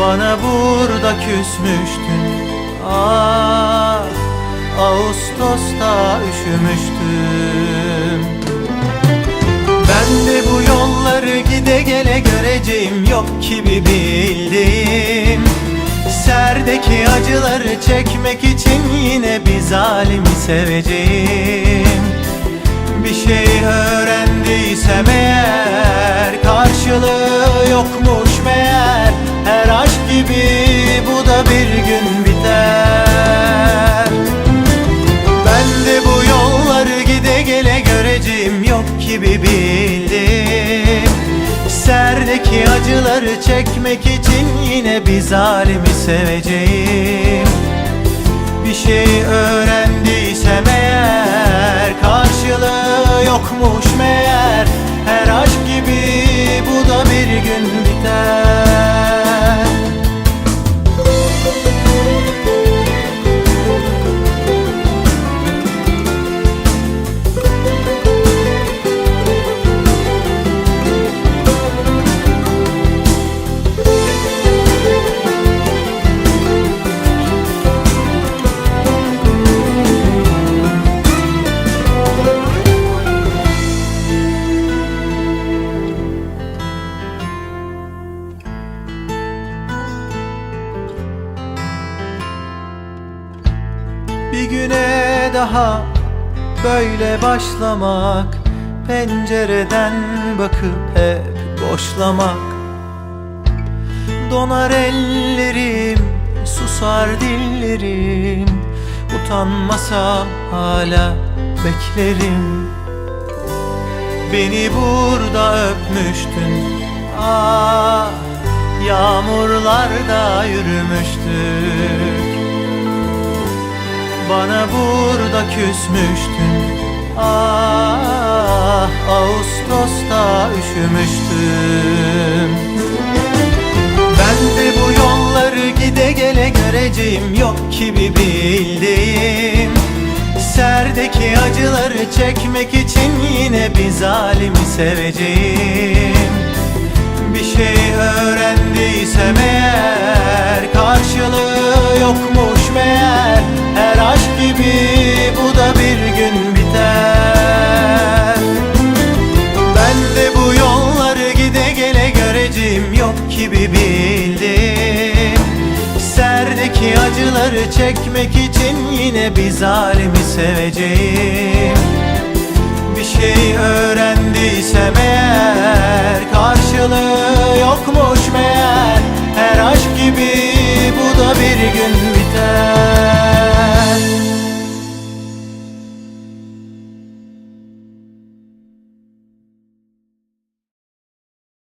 Bana burada küsmüştün. Ah Ağustos'ta üşümüştüm. Ben de bu yolları gide gele göreceğim Yok ki bir bildiğim Serdeki acıları çekmek için Yine bir zalimi seveceğim. Bir şey öğrendiysem eğer da bir gün biter. Ben de bu yolları gide gele göreceğim Yok gibi bildim. Serdeki acıları çekmek için Yine bir zalimi seveceğim. Bir şey öğrendiysem eğer Karşılığı yokmuş meğer Bir güne daha böyle başlamak Pencereden bakıp hep boşlamak. Donar ellerim, susar dillerim Utanmasam hala beklerim. Beni burada öpmüştün Ah Yağmurlarda yürümüştük bana burada küsmüştün. Ah Ağustos'ta üşümüştüm. Ben de bu yolları gide gele göreceğim Yok ki bir bildiğim. Serdeki acıları çekmek için Yine bir zalimi seveceğim. Bir şey öğrendiysem eğer Karşılığı yokmuş meğer Yok ki bir bildim. Serdeki acıları çekmek için Yine bir zalimi seveceğim. Bir şey öğrendiysem eğer Karşılığı yokmuş meğer. Her aşk gibi bu da bir gün